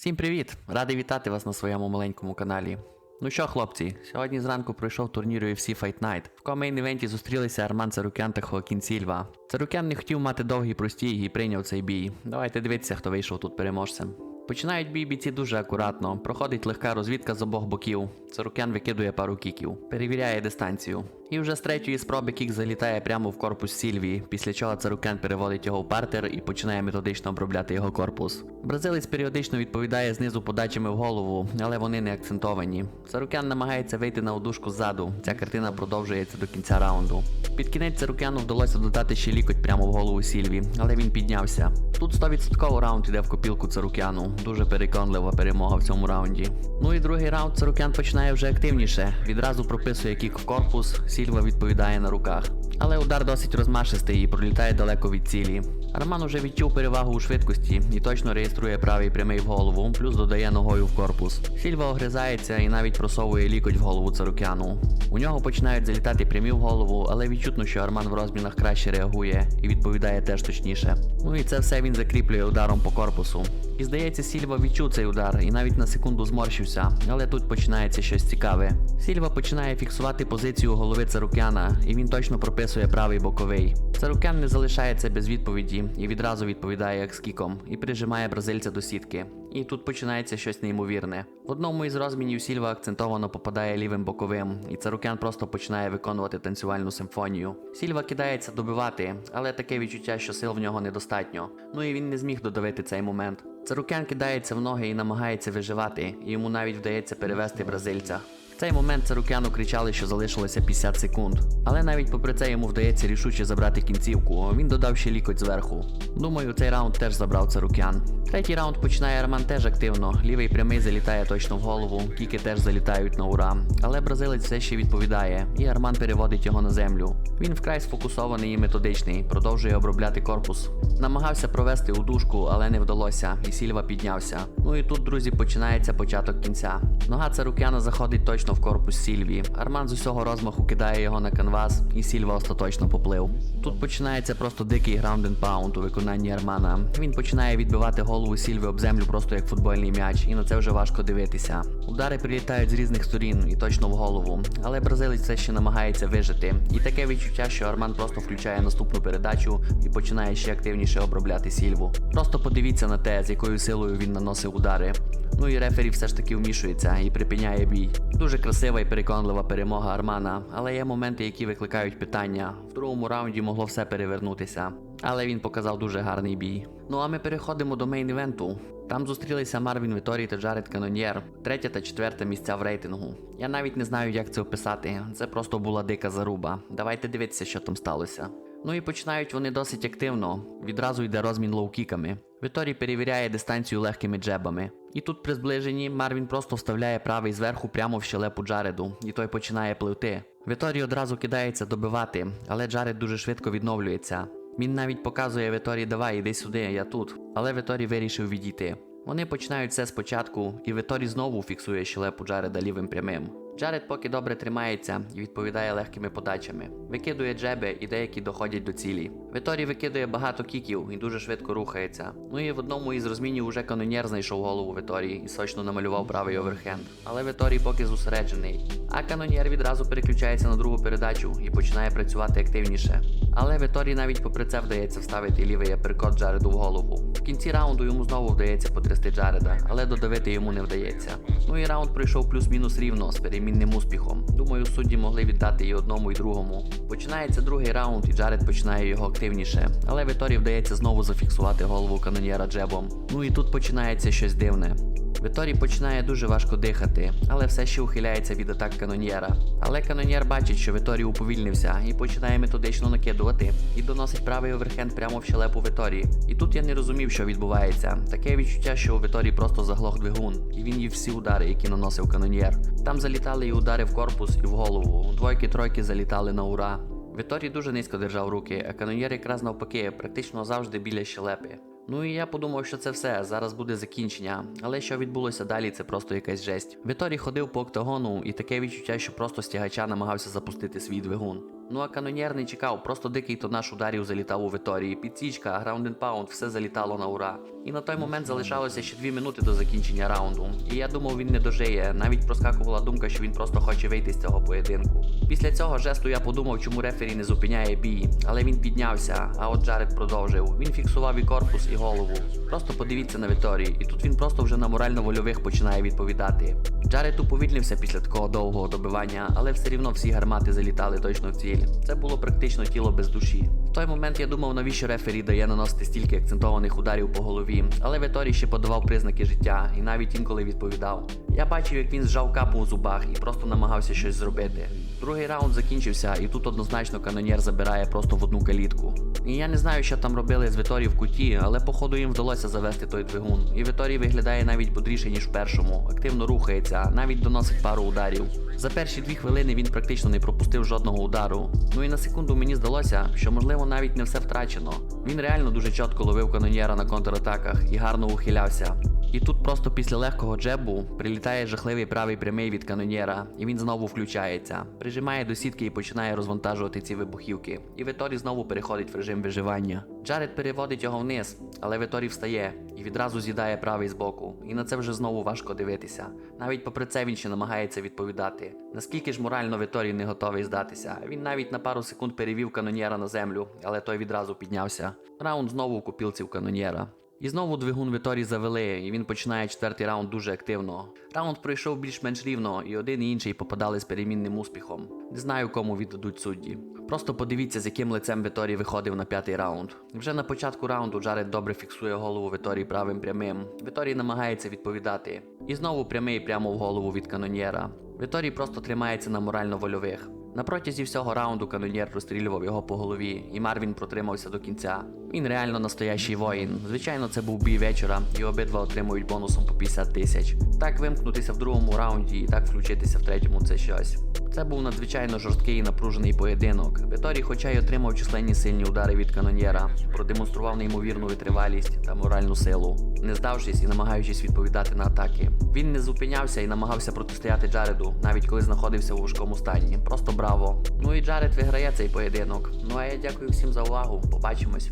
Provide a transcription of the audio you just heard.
Всім привіт! Радий вітати вас на своєму маленькому каналі. Ну що, хлопці, сьогодні зранку пройшов турнір UFC Fight Night. В комейн івенті зустрілися Арман Царукян та Хоакін Сільва. Царукян не хотів мати довгий простій і прийняв цей бій. Давайте дивитися, хто вийшов тут переможцем. Починають бій бійці дуже акуратно. Проходить легка розвідка з обох боків. Царукян викидує пару кіків, перевіряє дистанцію. І вже з третьої спроби кік залітає прямо в корпус Сільвії, після чого Царукян переводить його в партер і починає методично обробляти його корпус. Бразилець періодично відповідає знизу подачами в голову, але вони не акцентовані. Царукян намагається вийти на удушку ззаду. Ця картина продовжується до кінця раунду. Під кінець Царукяну вдалося додати ще лікоть прямо в голову Сільві, але він піднявся. Тут 100% раунд іде в копілку Царукяну. Дуже переконлива перемога в цьому раунді. Ну і другий раунд Царукян починає вже активніше. Відразу прописує кік в корпус, Сільва відповідає на руках. Але удар досить розмашистий і пролітає далеко від цілі. Арман уже відчув перевагу у швидкості і точно реєструє правий прямий в голову, плюс додає ногою в корпус. Сільва огризається і навіть просовує лікоть в голову Царукяну. У нього починають залітати прямі в голову, але відчутно, що Арман в розмінах краще реагує і відповідає теж точніше. Ну і це все він закріплює ударом по корпусу. І здається, Сільва відчув цей удар і навіть на секунду зморщився, але тут починається щось цікаве. Сільва починає фіксувати позицію голови Царукяна, і він точно прописує правий боковий. Царукян не залишається без відповіді і відразу відповідає як з кіком і прижимає бразильця до сітки. І тут починається щось неймовірне. В одному із розмінів Сільва акцентовано попадає лівим боковим, і Царукян просто починає виконувати танцювальну симфонію. Сільва кидається добивати, але таке відчуття, що сил в нього недостатньо. Ну і він не зміг додавити цей момент. Царукян кидається в ноги і намагається виживати, і йому навіть вдається перевести бразильця. Цей момент Царукяну кричали, що залишилося 50 секунд. Але навіть попри це йому вдається рішуче забрати кінцівку. Він додав ще лікоть зверху. Думаю, цей раунд теж забрав Царукян. Третій раунд починає Арман теж активно. Лівий прямий залітає точно в голову, кіки теж залітають на ура. Але бразилець все ще відповідає, і Арман переводить його на землю. Він вкрай сфокусований і методичний, продовжує обробляти корпус. Намагався провести удушку, але не вдалося, і Сільва піднявся. Ну і тут, друзі, починається початок кінця. Нога Царукяна заходить точно в корпус Сільві. Арман з усього розмаху кидає його на канвас, і Сільва остаточно поплив. Тут починається просто дикий граунд and паунд у виконанні Армана. Він починає відбивати голову Сільви об землю просто як футбольний м'яч, і на це вже важко дивитися. Удари прилітають з різних сторін і точно в голову. Але бразилець все ще намагається вижити. І таке відчуття, що Арман просто включає наступну передачу і починає ще активніше обробляти Сільву. Просто подивіться на те, з якою силою він наносив удари. Ну і рефері все ж таки вмішується і припиняє бій. Дуже красива і переконлива перемога Армана, але є моменти, які викликають питання. В другому раунді могло все перевернутися. Але він показав дуже гарний бій. Ну а ми переходимо до мейн-івенту. Там зустрілися Марвін Віторій та Джаред Каноньєр, третє та четверте місця в рейтингу. Я навіть не знаю, як це описати. Це просто була дика заруба. Давайте дивитися, що там сталося. Ну і починають вони досить активно. Відразу йде розмін лоукіками. Віторій перевіряє дистанцію легкими джебами. І тут при зближенні Марвін просто вставляє правий зверху прямо в щелепу Джареду, і той починає пливти. Віторій одразу кидається добивати, але Джаред дуже швидко відновлюється. Він навіть показує Віторі, давай, іди сюди, я тут. Але Віторій вирішив відійти. Вони починають все спочатку, і Віторі знову фіксує щелепу Джареда лівим прямим. Джаред поки добре тримається і відповідає легкими подачами. Викидує джеби і деякі доходять до цілі. Віторі викидує багато кіків і дуже швидко рухається. Ну і в одному із розмінів уже канонєр знайшов голову Віторії і сочно намалював правий оверхенд. Але Віторій поки зосереджений. А канонєр відразу переключається на другу передачу і починає працювати активніше. Але Віторій навіть попри це вдається вставити лівий аперкот Джареду в голову. В кінці раунду йому знову вдається потрясти Джареда, але додавити йому не вдається. Ну і раунд пройшов плюс-мінус рівно з перемінним успіхом. Думаю, судді могли віддати і одному, і другому. Починається другий раунд, і Джаред починає його активніше. Але Віторі вдається знову зафіксувати голову каноньєра джебом. Ну і тут починається щось дивне. Віторій починає дуже важко дихати, але все ще ухиляється від атак каноньєра. Але каноньєр бачить, що Віторій уповільнився і починає методично накидувати і доносить правий оверхенд прямо в щелепу Віторії. І тут я не розумів, що відбувається. Таке відчуття, що у Віторії просто заглох двигун, і він їв всі удари, які наносив каноньєр. Там залітали і удари в корпус, і в голову. Двойки-тройки залітали на ура. Віторій дуже низько держав руки, а каноньєр якраз навпаки, практично завжди біля щелепи. Ну і я подумав, що це все, зараз буде закінчення. Але що відбулося далі, це просто якась жесть. Віторій ходив по октагону, і таке відчуття, що просто стягача намагався запустити свій двигун. Ну а канонєр не чекав, просто дикий тонаж ударів залітав у Виторії. Підсічка, граунд and паунд, все залітало на ура. І на той момент залишалося ще дві минути до закінчення раунду. І я думав, він не дожиє. Навіть проскакувала думка, що він просто хоче вийти з цього поєдинку. Після цього жесту я подумав, чому рефері не зупиняє бій, але він піднявся. А от Джаред продовжив. Він фіксував і корпус, і голову. Просто подивіться на Віторії, і тут він просто вже на морально-вольових починає відповідати. Джаред уповільнився після такого довгого добивання, але все рівно всі гармати залітали точно в ціль. Це було практично тіло без душі. Той момент я думав, навіщо рефері дає наносити стільки акцентованих ударів по голові, але Віторій ще подавав признаки життя і навіть інколи відповідав. Я бачив, як він зжав капу у зубах і просто намагався щось зробити. Другий раунд закінчився, і тут однозначно канонєр забирає просто в одну калітку. І я не знаю, що там робили з Віторі в куті, але походу їм вдалося завести той двигун. І Віторій виглядає навіть бодріше, ніж в першому, активно рухається, навіть доносить пару ударів. За перші дві хвилини він практично не пропустив жодного удару. Ну і на секунду мені здалося, що можливо навіть не все втрачено. Він реально дуже чітко ловив канонєра на контратаках і гарно ухилявся. І тут просто після легкого джебу прилітає жахливий правий прямий від канонєра, і він знову включається, прижимає до сітки і починає розвантажувати ці вибухівки. І Віторі знову переходить в режим виживання. Джаред переводить його вниз, але Віторі встає і відразу з'їдає правий збоку. І на це вже знову важко дивитися. Навіть попри це він ще намагається відповідати. Наскільки ж морально Віторій не готовий здатися. Він навіть на пару секунд перевів канонєра на землю, але той відразу піднявся. Раунд знову у купілців канонєра. І знову двигун Віторі завели, і він починає четвертий раунд дуже активно. Раунд пройшов більш-менш рівно, і один і інший попадали з перемінним успіхом. Не знаю, кому віддадуть судді. Просто подивіться, з яким лицем Віторі виходив на п'ятий раунд. Вже на початку раунду Джаред добре фіксує голову Віторі правим прямим. Віторій намагається відповідати. І знову прямий прямо в голову від канонєра. Віторій просто тримається на морально-вольових. На протязі всього раунду канонір розстрілював його по голові, і Марвін протримався до кінця. Він реально настоящий воїн. Звичайно, це був бій вечора, і обидва отримують бонусом по 50 тисяч. Так вимкнутися в другому раунді і так включитися в третьому це щось. Це був надзвичайно жорсткий і напружений поєдинок. Віторій, хоча й отримав численні сильні удари від канонєра, продемонстрував неймовірну витривалість та моральну силу, не здавшись і намагаючись відповідати на атаки. Він не зупинявся і намагався протистояти Джареду, навіть коли знаходився у важкому стані. Просто браво. Ну і Джаред виграє цей поєдинок. Ну а я дякую всім за увагу. Побачимось.